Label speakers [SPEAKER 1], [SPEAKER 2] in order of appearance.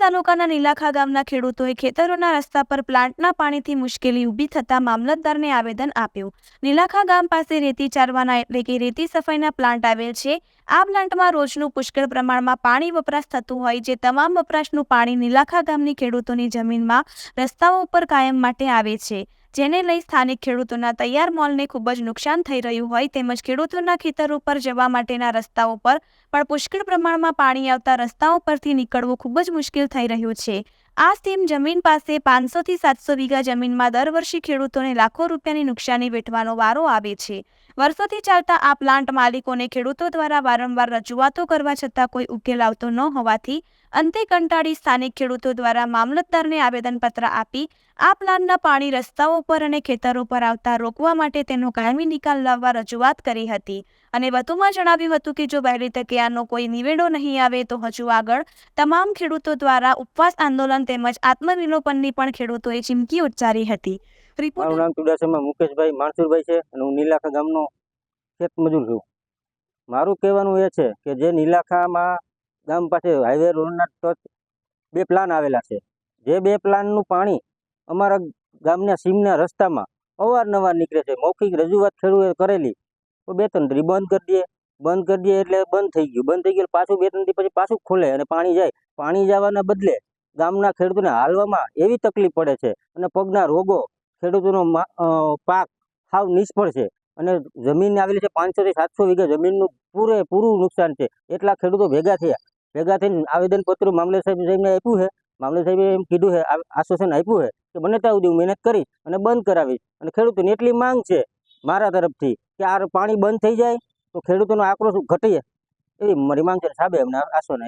[SPEAKER 1] તાલુકાના નીલાખા ગામના ખેડૂતોએ ખેતરોના રસ્તા પર પ્લાન્ટના પાણીથી મુશ્કેલી ઊભી થતાં મામલતદારને આવેદન આપ્યું. નીલાખા ગામ પાસે રેતી ચારવાના એટલે કે રેતી સફાઈના પ્લાન્ટ આવેલ છે. આ પ્લાન્ટમાં રોજનું પુષ્કળ પ્રમાણમાં પાણી વપરાશ થતું હોય જે તમામ વપરાશનું પાણી નીલાખા ગામની ખેડૂતોની જમીનમાં રસ્તાઓ ઉપર કાયમ માટે આવે છે. જેને લઈ સ્થાનિક ખેડૂતોના તૈયાર મોલને ખૂબ જ નુકસાન થઈ રહ્યું હોય તેમજ ખેડૂતોના ખેતરો પર જવા માટેના રસ્તાઓ પર પણ પુષ્કળ પ્રમાણમાં પાણી આવતા રસ્તાઓ પરથી નીકળવું ખૂબ જ મુશ્કેલ થઈ રહ્યું છે. આ સ્ટીમ જમીન પાસે પાંચસોથી સાતસો વીઘા જમીનમાં દર વર્ષે ખેડૂતોને લાખો રૂપિયાની નુકસાની વેઠવાનો વારો આવે છે. વર્ષોથી ચાલતા આ પ્લાન્ટ માલિકોને ખેડૂતો દ્વારા વારંવાર રજૂઆતો કરવા છતાં કોઈ ઉકેલ આવતો ન હોવાથી અંતે કંટાળી સ્થાનિક ખેડૂતો દ્વારા મામલતદારને આવેદનપત્ર આપી આ પ્લાન્ટના પાણી રસ્તાઓ પર અને ખેતરો પર આવતા રોકવા માટે તેનો કાયમી નિકાલ લાવવા રજૂઆત કરી હતી. અને વધુમાં જણાવ્યું હતું કે જો વહેલી તકે આનો કોઈ નિવેડો નહીં આવે તો હજુ આગળ તમામ ખેડૂતો દ્વારા ઉપવાસ આંદોલન તેમજ આત્મવિલોપનની પણ ખેડૂતોએ ચીમકી ઉચ્ચારી હતી.
[SPEAKER 2] મારું નામ ચુડાસમા મુકેશભાઈ માણસુરભાઈ છે અને હું નીલાખા ગામનો ખેત મજૂર છું. મારું કહેવાનું એ છે કે જે નીલાખામાં ગામ પાસે હાઈવે રોડના ટચ બે પ્લાન આવેલા છે. જે બે પ્લાનનું પાણી અમારા ગામના સીમના રસ્તામાં અવારનવાર નીકળે છે. મૌખિક રજૂઆત ખેડૂએ કરેલી તો બે ત્રણ બંધ કરી દઈએ. બંધ કરી દઈએ એટલે બંધ થઈ ગયું. બંધ થઈ ગયું પાછું બે ત્રણ પછી પાછું ખોલે અને પાણી જાય. પાણી જવાના બદલે ગામના ખેડૂતોને હાલવામાં એવી તકલીફ પડે છે અને પગના રોગો ખેડૂતોનો પાક સાવ નિષ્ફળ છે. અને જમીન આવેલી છે પાંચસોથી સાતસો વીઘા જમીનનું પૂરેપૂરું નુકસાન છે. એટલા ખેડૂતો ભેગા થયા. ભેગા થઈને આવેદનપત્ર મામલે સાહેબ સાહેબને આપ્યું છે. મામલે સાહેબે એમ કીધું છે આશ્વાસન આપ્યું છે કે બને ત્યાં સુધી મહેનત કરીશ અને બંધ કરાવીશ. અને ખેડૂતોની એટલી માંગ છે મારા તરફથી કે આ પાણી બંધ થઈ જાય તો ખેડૂતોનો આક્રોશ ઘટીએ એવી મારી માંગ છે સાહેબે એમને આશ્વાસન.